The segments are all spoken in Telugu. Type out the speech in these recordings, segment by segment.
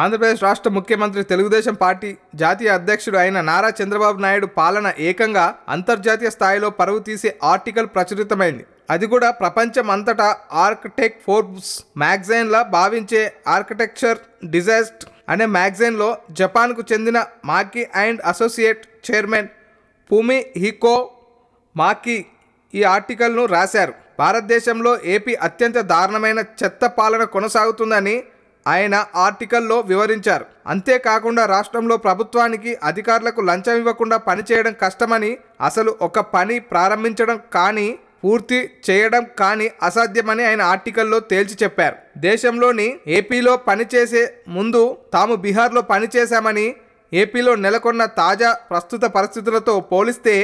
ఆంధ్రప్రదేశ్ రాష్ట్ర ముఖ్యమంత్రి తెలుగుదేశం పార్టీ జాతీయ అధ్యక్షుడు అయిన నారా చంద్రబాబు నాయుడు పాలన ఏకంగా అంతర్జాతీయ స్థాయిలో పరువు తీసే ఆర్టికల్ ప్రచురితమైంది. అది కూడా ప్రపంచం అంతటా ఆర్కిటెక్ట్ ఫోర్బ్స్ మ్యాగజైన్లా భావించే ఆర్కిటెక్చర్ డిజాస్ట్ అనే మ్యాగజైన్లో జపాన్కు చెందిన Maki and associate chairman Fumihiko Maki ఈ ఆర్టికల్ను రాశారు. భారతదేశంలో ఏపీ అత్యంత దారుణమైన చెత్త పాలన కొనసాగుతుందని ఆయన ఆర్టికల్లో వివరించారు. అంతేకాకుండా రాష్ట్రంలో ప్రభుత్వానికి అధికారులకు లంచం ఇవ్వకుండా పనిచేయడం కష్టమని అసలు ఒక పని ప్రారంభించడం కానీ పూర్తి చేయడం కానీ అసాధ్యమని ఆయన ఆర్టికల్లో తేల్చి చెప్పారు. దేశంలోని ఏపీలో పనిచేసే ముందు తాము బీహార్లో పనిచేశామని ఏపీలో నెలకొన్న తాజా ప్రస్తుత పరిస్థితులతో పోలిస్తే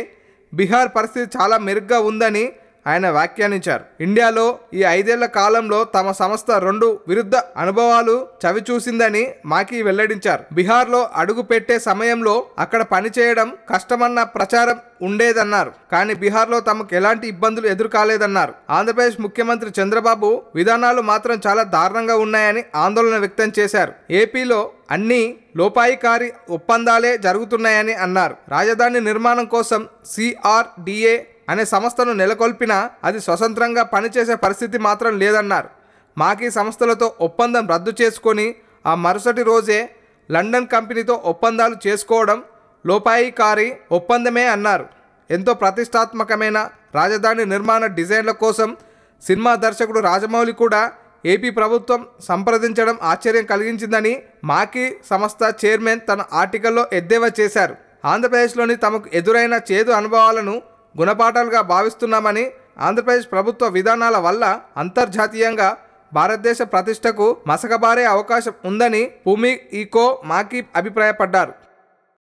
బీహార్ పరిస్థితి చాలా మెరుగ్గా ఉందని ఆయన వ్యాఖ్యానించారు. ఇండియాలో ఈ ఐదేళ్ళ కాలంలో తమ సంస్థ రెండు విరుద్ధ అనుభవాలు చవిచూసిందని మాకి వెల్లడించారు. బీహార్లో అడుగు పెట్టే సమయంలో అక్కడ పనిచేయడం కష్టమన్న ప్రచారం ఉండేదన్నారు. కానీ బీహార్లో తమకు ఎలాంటి ఇబ్బందులు ఎదుర్కాలేదన్నారు. ఆంధ్రప్రదేశ్ ముఖ్యమంత్రి చంద్రబాబు విధానాలు మాత్రం చాలా దారుణంగా ఉన్నాయని ఆందోళన వ్యక్తం చేశారు. ఏపీలో అన్ని లోపాయికారి ఒప్పందాలే జరుగుతున్నాయని అన్నారు. రాజధాని నిర్మాణం కోసం సిఆర్డిఏ అనే సంస్థను నెలకొల్పినా అది స్వతంత్రంగా పనిచేసే పరిస్థితి మాత్రం లేదన్నారు. మాకీ సంస్థలతో ఒప్పందం రద్దు చేసుకొని ఆ మరుసటి రోజే లండన్ కంపెనీతో ఒప్పందాలు చేసుకోవడం లోపాయికారి ఒప్పందమే అన్నారు. ఎంతో ప్రతిష్టాత్మకమైన రాజధాని నిర్మాణ డిజైన్ల కోసం సినిమా దర్శకుడు రాజమౌళి కూడా ఏపీ ప్రభుత్వం సంప్రదించడం ఆశ్చర్యం కలిగించిందని మాకీ సంస్థ చైర్మన్ తన ఆర్టికల్లో ఎద్దేవా చేశారు. ఆంధ్రప్రదేశ్లోని తమకు ఎదురైన చేదు అనుభవాలను గుణపాఠాలుగా భావిస్తున్నామని ఆంధ్రప్రదేశ్ ప్రభుత్వ విధానాల వల్ల అంతర్జాతీయంగా భారతదేశ ప్రతిష్టకు మసకబారే అవకాశం ఉందని భూమి ఈకో మాకి అభిప్రాయపడ్డారు.